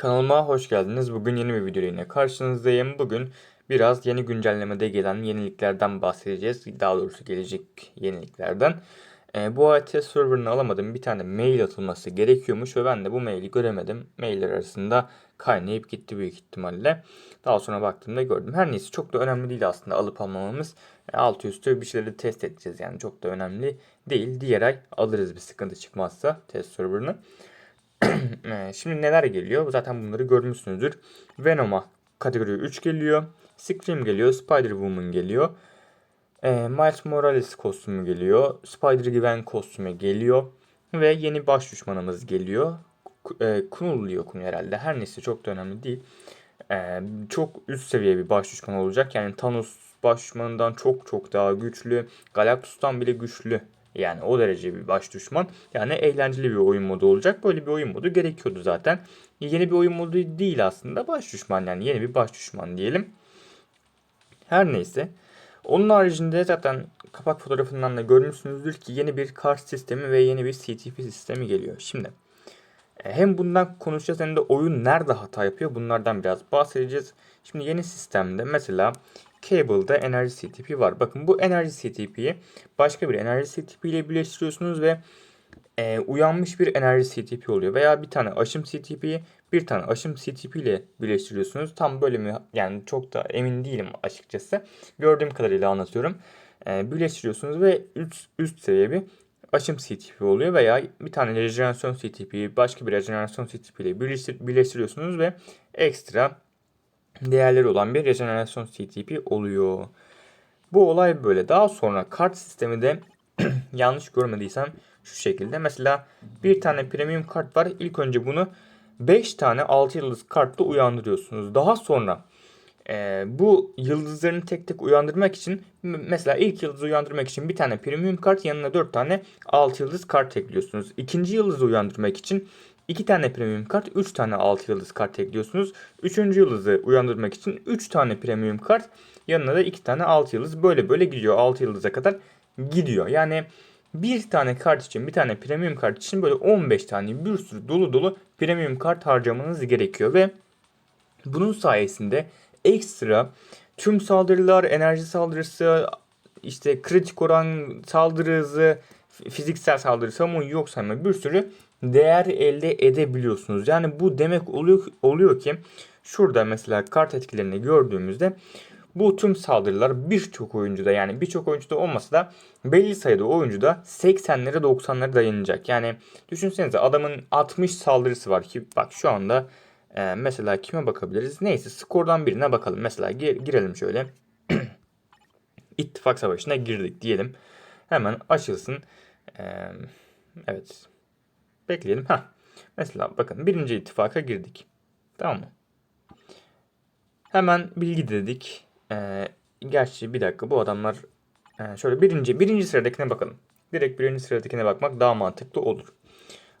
Kanalıma hoş geldiniz. Bugün yeni bir video yine karşınızdayım. Bugün biraz yeni güncellemede gelen yeniliklerden bahsedeceğiz. Daha doğrusu gelecek yeniliklerden. Ee, bu AT serverını alamadım. Bir tane mail atılması gerekiyormuş ve ben de bu maili göremedim. Mailler arasında kaynayıp gitti büyük ihtimalle. Daha sonra baktığımda gördüm. Her neyse çok da önemli değil aslında alıp almamamız. E, altı üstü bir şeyleri test edeceğiz yani çok da önemli değil. Diğer ay alırız bir sıkıntı çıkmazsa test serverını. Ee, Şimdi neler geliyor? Zaten bunları görmüşsünüzdür. Venom'a kategori 3 geliyor. Scream geliyor. Spider-Woman geliyor. Ee, Miles Morales kostümü geliyor. Spider-Gwen kostümü geliyor. Ve yeni baş düşmanımız geliyor. E, Knull diye okunuyor herhalde. Her neyse çok da önemli değil. Ee, çok üst seviye bir baş düşman olacak. Yani Thanos baş düşmanından çok çok daha güçlü. Galactus'tan bile güçlü. Yani o derece bir baş düşman. Yani eğlenceli bir oyun modu olacak. Böyle bir oyun modu gerekiyordu zaten. Yeni bir oyun modu değil aslında. Baş düşman yani yeni bir baş düşman diyelim. Her neyse. Onun haricinde zaten kapak fotoğrafından da görmüşsünüzdür ki yeni bir kart sistemi ve yeni bir CTP sistemi geliyor. Şimdi e, hem bundan konuşacağız hem de oyun nerede hata yapıyor bunlardan biraz bahsedeceğiz. Şimdi yeni sistemde mesela Cable'da enerji CTP var. Bakın bu enerji CTP'yi başka bir enerji CTP ile birleştiriyorsunuz ve e, uyanmış bir enerji CTP oluyor. Veya bir tane aşım CTP'yi bir tane aşım CTP ile birleştiriyorsunuz. Tam böyle mi yani çok da emin değilim açıkçası. Gördüğüm kadarıyla anlatıyorum. E, birleştiriyorsunuz ve üst, üst seviye bir aşım CTP oluyor veya bir tane rejenerasyon CTP'yi başka bir rejenerasyon CTP ile birleştir, birleştiriyorsunuz ve ekstra değerleri olan bir rejenerasyon CTP oluyor. Bu olay böyle. Daha sonra kart sistemi de yanlış görmediysem şu şekilde. Mesela bir tane premium kart var. İlk önce bunu 5 tane 6 yıldız kartla uyandırıyorsunuz. Daha sonra e, bu yıldızlarını tek tek uyandırmak için mesela ilk yıldızı uyandırmak için bir tane premium kart yanına 4 tane 6 yıldız kart ekliyorsunuz. İkinci yıldızı uyandırmak için 2 tane premium kart 3 tane 6 yıldız kart ekliyorsunuz. Üçüncü yıldızı uyandırmak için 3 tane premium kart yanına da 2 tane 6 yıldız böyle böyle gidiyor 6 yıldıza kadar gidiyor. Yani bir tane kart için bir tane premium kart için böyle 15 tane bir sürü dolu dolu premium kart harcamanız gerekiyor ve bunun sayesinde ekstra tüm saldırılar, enerji saldırısı, işte kritik oran saldırı hızı, fiziksel saldırı, savunma yok sayma bir sürü değer elde edebiliyorsunuz. Yani bu demek oluyor, oluyor ki şurada mesela kart etkilerini gördüğümüzde bu tüm saldırılar birçok oyuncuda yani birçok oyuncuda olmasa da belli sayıda oyuncuda 80'lere 90'lara dayanacak. Yani düşünsenize adamın 60 saldırısı var ki bak şu anda e, mesela kime bakabiliriz? Neyse skordan birine bakalım. Mesela gir- girelim şöyle. İttifak savaşına girdik diyelim. Hemen açılsın. E, evet. Bekleyelim. Ha. Mesela bakın birinci ittifaka girdik. Tamam mı? Hemen bilgi dedik. Ee, gerçi bir dakika bu adamlar e, şöyle birinci birinci sıradakine bakalım. Direkt birinci sıradakine bakmak daha mantıklı olur.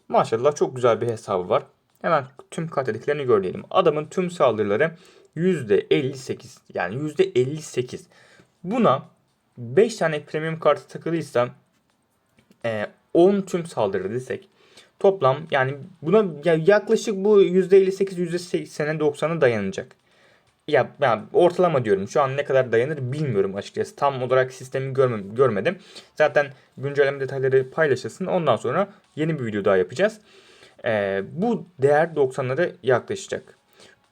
Maşallah çok güzel bir hesabı var. Hemen tüm kategorilerini görelim. Adamın tüm saldırıları %58 yani %58. Buna 5 tane premium kartı takılıysa e, 10 tüm saldırı desek toplam yani buna ya yaklaşık bu %58 %80'e 90'a dayanacak. Ya ben ortalama diyorum. Şu an ne kadar dayanır bilmiyorum açıkçası. Tam olarak sistemi görmem, görmedim. Zaten güncelleme detayları paylaşılsın. Ondan sonra yeni bir video daha yapacağız. Ee, bu değer 90'lara yaklaşacak.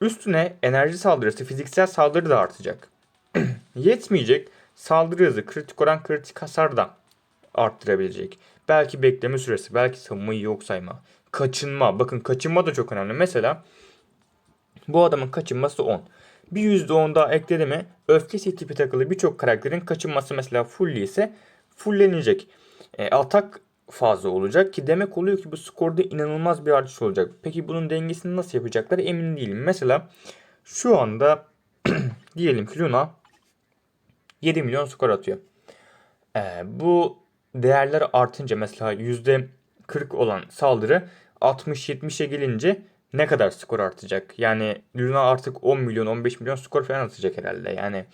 Üstüne enerji saldırısı, fiziksel saldırı da artacak. Yetmeyecek. Saldırı hızı, kritik oran, kritik hasar da arttırabilecek. Belki bekleme süresi, belki savunmayı yok sayma. Kaçınma. Bakın kaçınma da çok önemli. Mesela bu adamın kaçınması 10. Bir %10 daha ekledi mi öfke tipi takılı birçok karakterin kaçınması mesela full ise fullenecek. E, atak fazla olacak ki demek oluyor ki bu skorda inanılmaz bir artış olacak. Peki bunun dengesini nasıl yapacaklar emin değilim. Mesela şu anda diyelim ki Luna 7 milyon skor atıyor. E, bu değerler artınca mesela %40 olan saldırı 60-70'e gelince ne kadar skor artacak? Yani Luna artık 10 milyon 15 milyon skor falan atacak herhalde. Yani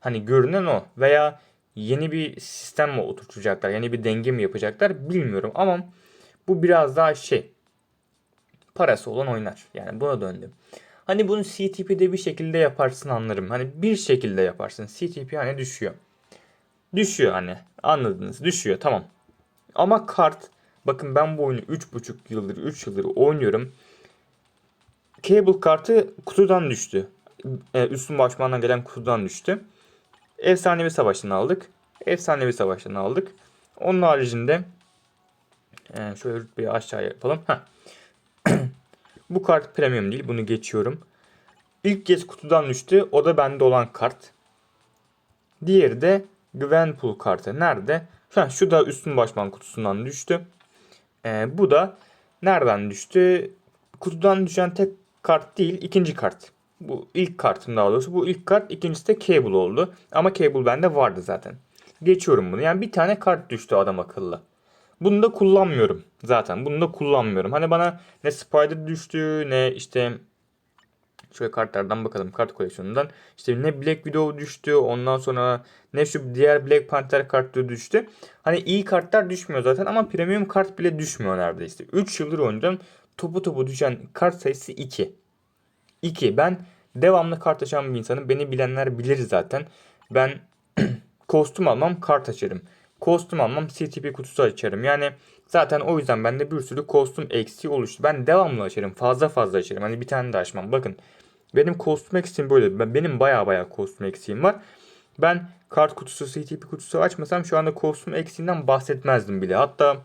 hani görünen o. Veya yeni bir sistem mi oturtacaklar? Yeni bir denge mi yapacaklar? Bilmiyorum ama bu biraz daha şey parası olan oynar. Yani buna döndü. Hani bunu CTP'de bir şekilde yaparsın anlarım. Hani bir şekilde yaparsın. CTP hani düşüyor. Düşüyor hani. Anladınız. Düşüyor tamam. Ama kart bakın ben bu oyunu 3,5 yıldır 3 yıldır oynuyorum. Cable kartı kutudan düştü. E, üstün başmandan gelen kutudan düştü. Efsanevi savaşını aldık. Efsanevi savaşını aldık. Onun haricinde e, şöyle rütbeyi aşağıya yapalım. Bu kart premium değil. Bunu geçiyorum. İlk kez kutudan düştü. O da bende olan kart. Diğeri de Gwenpool kartı. Nerede? Şu, şu da üstün başman kutusundan düştü. Ee, bu da nereden düştü? Kutudan düşen tek kart değil. ikinci kart. Bu ilk kartım daha doğrusu. Bu ilk kart. ikincisi de Cable oldu. Ama Cable bende vardı zaten. Geçiyorum bunu. Yani bir tane kart düştü adam akıllı. Bunu da kullanmıyorum zaten. Bunu da kullanmıyorum. Hani bana ne Spider düştü ne işte şöyle kartlardan bakalım kart koleksiyonundan. İşte ne Black Widow düştü ondan sonra ne şu diğer Black Panther kartları düştü. Hani iyi kartlar düşmüyor zaten ama premium kart bile düşmüyor neredeyse. 3 yıldır oynadım. Topu topu düşen kart sayısı 2. 2. Ben devamlı kart açan bir insanım. Beni bilenler bilir zaten. Ben kostüm almam kart açarım kostüm almam CTP kutusu açarım. Yani zaten o yüzden bende bir sürü kostüm eksiği oluştu. Ben devamlı açarım. Fazla fazla açarım. Hani bir tane de açmam. Bakın benim kostüm eksiğim böyle. Benim baya baya kostüm eksiğim var. Ben kart kutusu, CTP kutusu açmasam şu anda kostüm eksiğinden bahsetmezdim bile. Hatta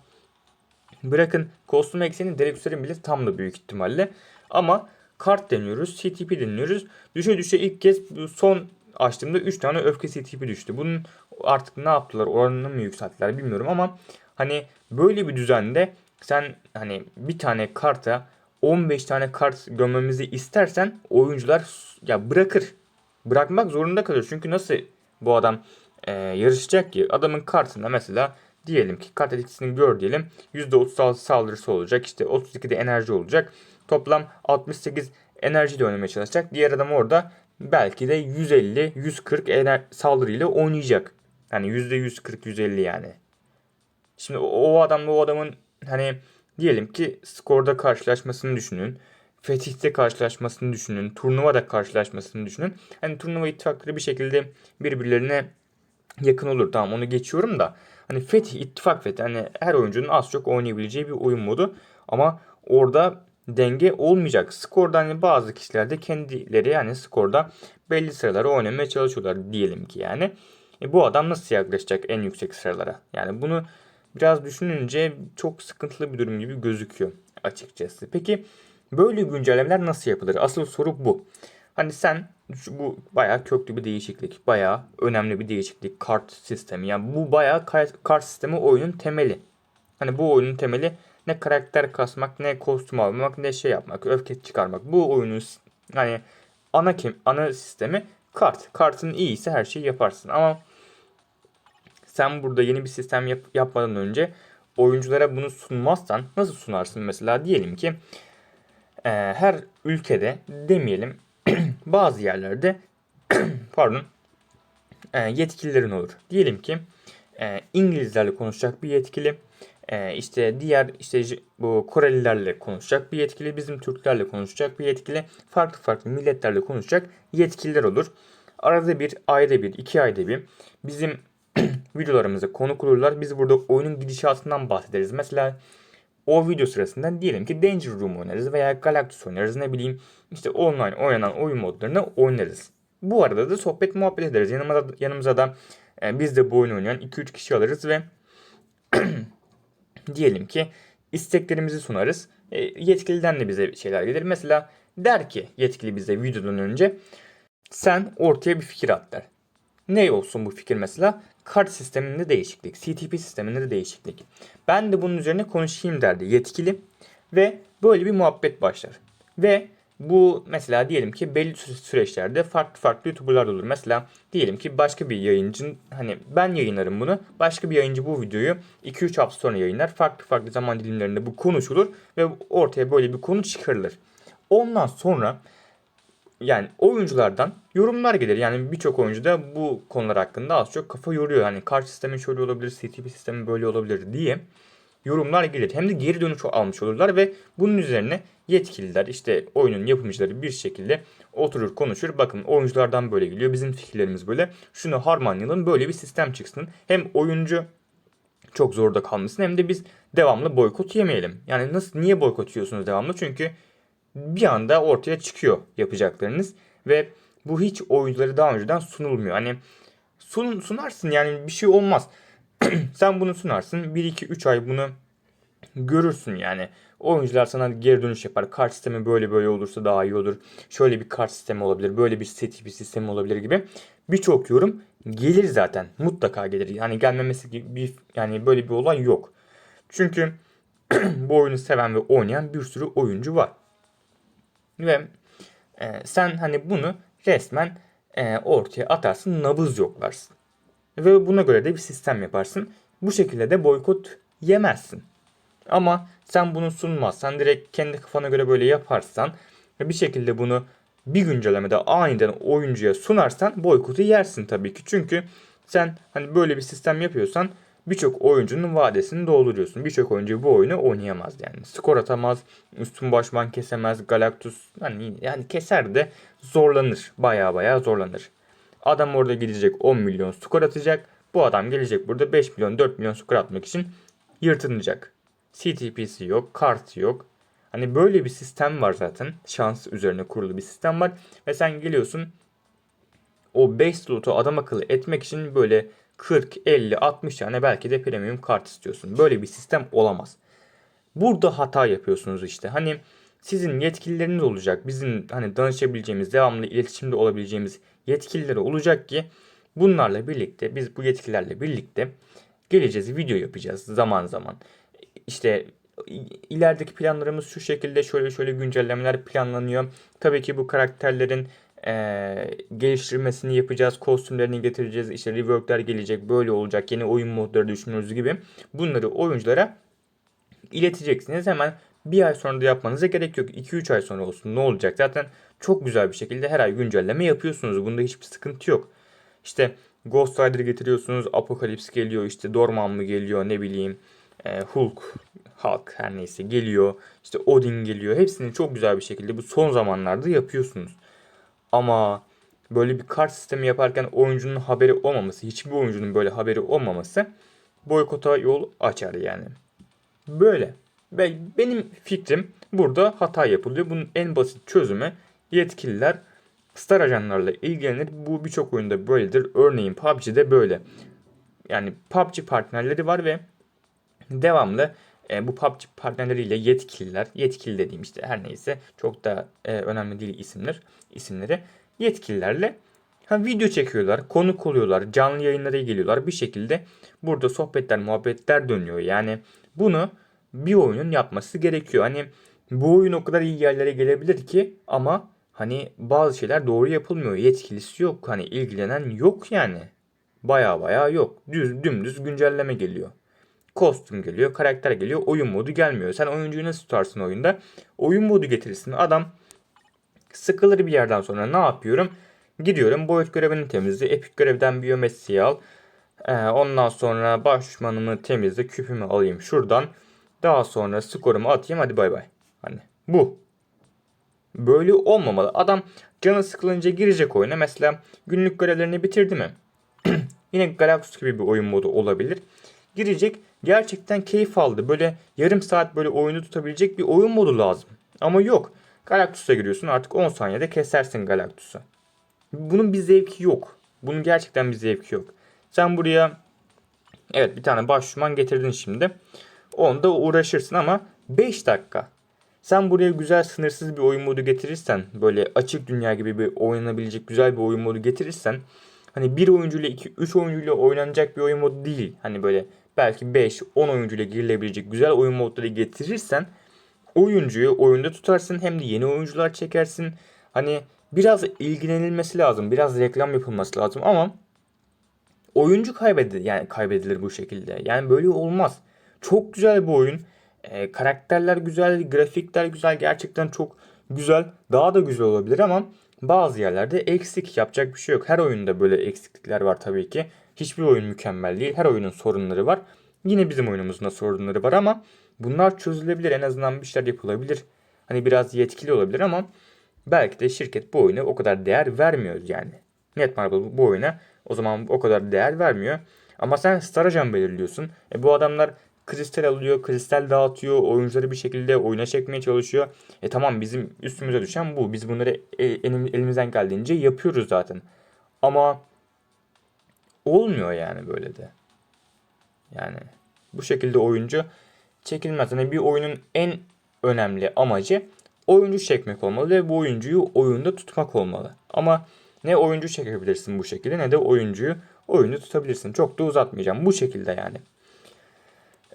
bırakın kostüm eksiğini Deluxe'lerin bile tam da büyük ihtimalle. Ama kart deniyoruz, CTP deniyoruz. Düşe düşe ilk kez son açtığımda 3 tane öfke CTP düştü. Bunun artık ne yaptılar oranını mı yükselttiler bilmiyorum ama hani böyle bir düzende sen hani bir tane karta 15 tane kart gömmemizi istersen oyuncular ya bırakır. Bırakmak zorunda kalır. Çünkü nasıl bu adam e, yarışacak ki? Adamın kartında mesela diyelim ki kart etkisini gör diyelim. %36 saldırısı olacak. İşte 32'de enerji olacak. Toplam 68 enerji de oynamaya çalışacak. Diğer adam orada belki de 150, 140 ener saldırıyla oynayacak. Yani %140, 150 yani. Şimdi o adamla o adamın hani diyelim ki skorda karşılaşmasını düşünün. Fetih'te karşılaşmasını düşünün. Turnuvada karşılaşmasını düşünün. Hani turnuva ittifakları bir şekilde birbirlerine yakın olur. Tamam onu geçiyorum da. Hani Fetih ittifak Fetih. Hani her oyuncunun az çok oynayabileceği bir oyun modu. Ama orada denge olmayacak. Skorda hani bazı kişiler de kendileri yani skorda belli sıraları oynamaya çalışıyorlar diyelim ki yani. E bu adam nasıl yaklaşacak en yüksek sıralara? Yani bunu biraz düşününce çok sıkıntılı bir durum gibi gözüküyor açıkçası. Peki böyle güncellemeler nasıl yapılır? Asıl soru bu. Hani sen bu bayağı köklü bir değişiklik. Bayağı önemli bir değişiklik. Kart sistemi. Yani bu bayağı kart sistemi oyunun temeli. Hani bu oyunun temeli ne karakter kasmak, ne kostüm almak, ne şey yapmak, öfke çıkarmak. Bu oyunun hani ana kim, ana sistemi kart. Kartın iyiyse her şeyi yaparsın. Ama sen burada yeni bir sistem yap, yapmadan önce oyunculara bunu sunmazsan nasıl sunarsın mesela diyelim ki e, her ülkede demeyelim bazı yerlerde pardon e, yetkililerin olur. Diyelim ki e, İngilizlerle konuşacak bir yetkili e, işte diğer işte bu Korelilerle konuşacak bir yetkili, bizim Türklerle konuşacak bir yetkili, farklı farklı milletlerle konuşacak yetkililer olur. Arada bir, ayda bir, iki ayda bir bizim videolarımıza konu kururlar. Biz burada oyunun gidişatından bahsederiz. Mesela o video sırasında diyelim ki Danger Room oynarız veya Galactus oynarız ne bileyim işte online oynanan oyun modlarını oynarız. Bu arada da sohbet muhabbet ederiz. Yanımıza, yanımıza da e, biz de bu oyunu oynayan 2-3 kişi alırız ve diyelim ki isteklerimizi sunarız. E, yetkiliden de bize şeyler gelir. Mesela der ki yetkili bize videodan önce sen ortaya bir fikir at der. Ne olsun bu fikir mesela? Kart sisteminde değişiklik, CTP sisteminde de değişiklik. Ben de bunun üzerine konuşayım derdi yetkili ve böyle bir muhabbet başlar. Ve bu mesela diyelim ki belli süreçlerde farklı farklı YouTuber'lar olur. Mesela diyelim ki başka bir yayıncın hani ben yayınlarım bunu. Başka bir yayıncı bu videoyu 2-3 hafta sonra yayınlar. Farklı farklı zaman dilimlerinde bu konuşulur ve ortaya böyle bir konu çıkarılır. Ondan sonra yani oyunculardan yorumlar gelir. Yani birçok oyuncu da bu konular hakkında az çok kafa yoruyor. Hani kart sistemi şöyle olabilir, CTP sistemi böyle olabilir diye yorumlar gelir. Hem de geri dönüş almış olurlar ve bunun üzerine yetkililer işte oyunun yapımcıları bir şekilde oturur konuşur. Bakın oyunculardan böyle geliyor. Bizim fikirlerimiz böyle. Şunu harmanlayalım böyle bir sistem çıksın. Hem oyuncu çok zorda kalmasın hem de biz devamlı boykot yemeyelim. Yani nasıl niye boykot yiyorsunuz devamlı? Çünkü bir anda ortaya çıkıyor yapacaklarınız ve bu hiç oyuncuları daha önceden sunulmuyor. Hani sun, sunarsın yani bir şey olmaz. Sen bunu sunarsın 1 2 3 ay bunu görürsün yani. Oyuncular sana geri dönüş yapar. Kart sistemi böyle böyle olursa daha iyi olur. Şöyle bir kart sistemi olabilir. Böyle bir set bir sistemi olabilir gibi. Birçok yorum gelir zaten. Mutlaka gelir. Yani gelmemesi gibi bir yani böyle bir olay yok. Çünkü bu oyunu seven ve oynayan bir sürü oyuncu var. Ve e, sen hani bunu resmen e, ortaya atarsın, nabız yoklarsın. Ve buna göre de bir sistem yaparsın. Bu şekilde de boykot yemezsin. Ama sen bunu sunmazsan, direkt kendi kafana göre böyle yaparsan ve bir şekilde bunu bir güncellemede aniden oyuncuya sunarsan boykotu yersin tabii ki. Çünkü sen hani böyle bir sistem yapıyorsan birçok oyuncunun vadesini dolduruyorsun. Birçok oyuncu bu oyunu oynayamaz yani. Skor atamaz, üstün başman kesemez, Galactus yani, yani keser de zorlanır. Baya baya zorlanır. Adam orada gidecek 10 milyon skor atacak. Bu adam gelecek burada 5 milyon 4 milyon skor atmak için yırtınacak. CTP'si yok, kart yok. Hani böyle bir sistem var zaten. Şans üzerine kurulu bir sistem var. Ve sen geliyorsun o 5 slotu adam akıllı etmek için böyle 40, 50, 60 tane belki de premium kart istiyorsun. Böyle bir sistem olamaz. Burada hata yapıyorsunuz işte. Hani sizin yetkilileriniz olacak. Bizim hani danışabileceğimiz, devamlı iletişimde olabileceğimiz yetkilileri olacak ki bunlarla birlikte biz bu yetkilerle birlikte geleceğiz, video yapacağız zaman zaman. İşte ilerideki planlarımız şu şekilde şöyle şöyle güncellemeler planlanıyor. Tabii ki bu karakterlerin e, geliştirmesini yapacağız. Kostümlerini getireceğiz. İşte reworkler gelecek. Böyle olacak. Yeni oyun modları düşünüyoruz gibi. Bunları oyunculara ileteceksiniz. Hemen bir ay sonra da yapmanıza gerek yok. 2-3 ay sonra olsun. Ne olacak? Zaten çok güzel bir şekilde her ay güncelleme yapıyorsunuz. Bunda hiçbir sıkıntı yok. İşte Ghost Rider getiriyorsunuz. Apocalypse geliyor. İşte Dorman mı geliyor ne bileyim. Hulk, Hulk her neyse geliyor. İşte Odin geliyor. Hepsini çok güzel bir şekilde bu son zamanlarda yapıyorsunuz. Ama böyle bir kart sistemi yaparken oyuncunun haberi olmaması, hiçbir oyuncunun böyle haberi olmaması boykota yol açar yani. Böyle. Ve benim fikrim burada hata yapılıyor. Bunun en basit çözümü yetkililer star ajanlarla ilgilenir. Bu birçok oyunda böyledir. Örneğin PUBG'de böyle. Yani PUBG partnerleri var ve devamlı e, bu PUBG partnerleriyle yetkililer, yetkili dediğim işte her neyse çok da e, önemli değil isimler, isimleri yetkililerle ha, video çekiyorlar, konuk oluyorlar, canlı yayınlara geliyorlar bir şekilde burada sohbetler, muhabbetler dönüyor. Yani bunu bir oyunun yapması gerekiyor. Hani bu oyun o kadar iyi yerlere gelebilir ki ama hani bazı şeyler doğru yapılmıyor. Yetkilisi yok. Hani ilgilenen yok yani. Baya baya yok. Düz dümdüz güncelleme geliyor kostüm geliyor, karakter geliyor, oyun modu gelmiyor. Sen oyuncuyu nasıl tutarsın oyunda? Oyun modu getirirsin. Adam sıkılır bir yerden sonra ne yapıyorum? Gidiyorum boyut görevini temizle. Epic görevden biyometriyi al. Ee, ondan sonra baş düşmanımı temizle. Küpümü alayım şuradan. Daha sonra skorumu atayım. Hadi bay bay. Hani bu. Böyle olmamalı. Adam canı sıkılınca girecek oyuna. Mesela günlük görevlerini bitirdi mi? Yine Galactus gibi bir oyun modu olabilir. Girecek gerçekten keyif aldı. Böyle yarım saat böyle oyunu tutabilecek bir oyun modu lazım. Ama yok. Galactus'a giriyorsun artık 10 saniyede kesersin Galactus'u. Bunun bir zevki yok. Bunun gerçekten bir zevki yok. Sen buraya evet bir tane baş getirdin şimdi. Onda uğraşırsın ama 5 dakika. Sen buraya güzel sınırsız bir oyun modu getirirsen böyle açık dünya gibi bir oynanabilecek güzel bir oyun modu getirirsen hani bir oyuncuyla 2 3 oyuncuyla oynanacak bir oyun modu değil. Hani böyle belki 5-10 oyuncuyla girilebilecek güzel oyun modları getirirsen oyuncuyu oyunda tutarsın hem de yeni oyuncular çekersin. Hani biraz ilgilenilmesi lazım. Biraz reklam yapılması lazım ama oyuncu kaybedilir yani kaybedilir bu şekilde. Yani böyle olmaz. Çok güzel bir oyun. Ee, karakterler güzel, grafikler güzel. Gerçekten çok güzel. Daha da güzel olabilir ama bazı yerlerde eksik. Yapacak bir şey yok. Her oyunda böyle eksiklikler var tabii ki. Hiçbir oyun mükemmel değil. Her oyunun sorunları var. Yine bizim oyunumuzun sorunları var ama bunlar çözülebilir. En azından bir şeyler yapılabilir. hani biraz yetkili olabilir ama belki de şirket bu oyuna o kadar değer vermiyor yani. Netmarble bu oyuna o zaman o kadar değer vermiyor. Ama sen star ajan belirliyorsun. E bu adamlar kristal alıyor, kristal dağıtıyor, oyuncuları bir şekilde oyuna çekmeye çalışıyor. E tamam bizim üstümüze düşen bu. Biz bunları e- elim- elimizden geldiğince yapıyoruz zaten. Ama olmuyor yani böyle de. Yani bu şekilde oyuncu çekilmez. Yani bir oyunun en önemli amacı oyuncu çekmek olmalı ve bu oyuncuyu oyunda tutmak olmalı. Ama ne oyuncu çekebilirsin bu şekilde ne de oyuncuyu oyunda tutabilirsin. Çok da uzatmayacağım. Bu şekilde yani.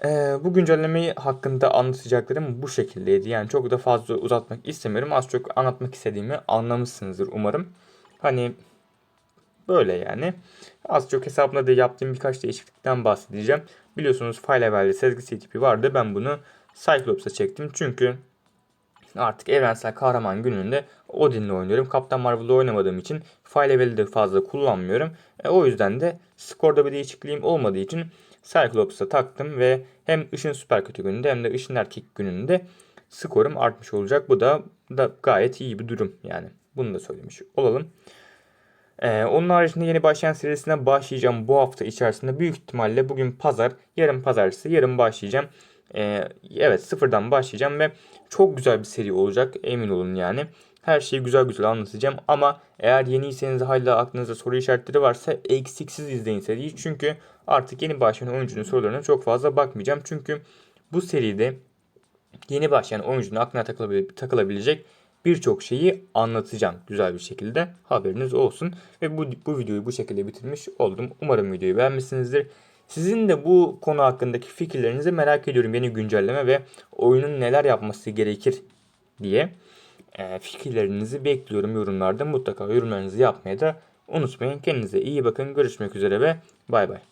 Ee, bu güncellemeyi hakkında anlatacaklarım bu şekildeydi. Yani çok da fazla uzatmak istemiyorum. Az çok anlatmak istediğimi anlamışsınızdır umarım. Hani böyle yani. Az çok hesabımda da yaptığım birkaç değişiklikten bahsedeceğim. Biliyorsunuz file level'de sezgi tipi vardı. Ben bunu Cyclops'a çektim. Çünkü artık evrensel kahraman gününde Odin'le oynuyorum. Kaptan Marvel'da oynamadığım için file level'i de fazla kullanmıyorum. E, o yüzden de skorda bir değişikliğim olmadığı için Cyclops'a taktım ve hem ışın süper kötü gününde hem de ışın erkek gününde skorum artmış olacak. Bu da, da gayet iyi bir durum yani. Bunu da söylemiş olalım. Ee, onun haricinde yeni başlayan serisine başlayacağım bu hafta içerisinde. Büyük ihtimalle bugün pazar, yarın pazartesi, yarın başlayacağım. Ee, evet sıfırdan başlayacağım ve çok güzel bir seri olacak emin olun yani. Her şeyi güzel güzel anlatacağım ama eğer yeniyseniz hala aklınızda soru işaretleri varsa eksiksiz izleyin seriyi. Çünkü artık yeni başlayan oyuncunun sorularına çok fazla bakmayacağım. Çünkü bu seride yeni başlayan oyuncunun aklına takılabil- takılabilecek birçok şeyi anlatacağım güzel bir şekilde. Haberiniz olsun. Ve bu, bu videoyu bu şekilde bitirmiş oldum. Umarım videoyu beğenmişsinizdir. Sizin de bu konu hakkındaki fikirlerinizi merak ediyorum. Yeni güncelleme ve oyunun neler yapması gerekir diye e, fikirlerinizi bekliyorum yorumlarda. Mutlaka yorumlarınızı yapmaya da unutmayın. Kendinize iyi bakın. Görüşmek üzere ve bay bay.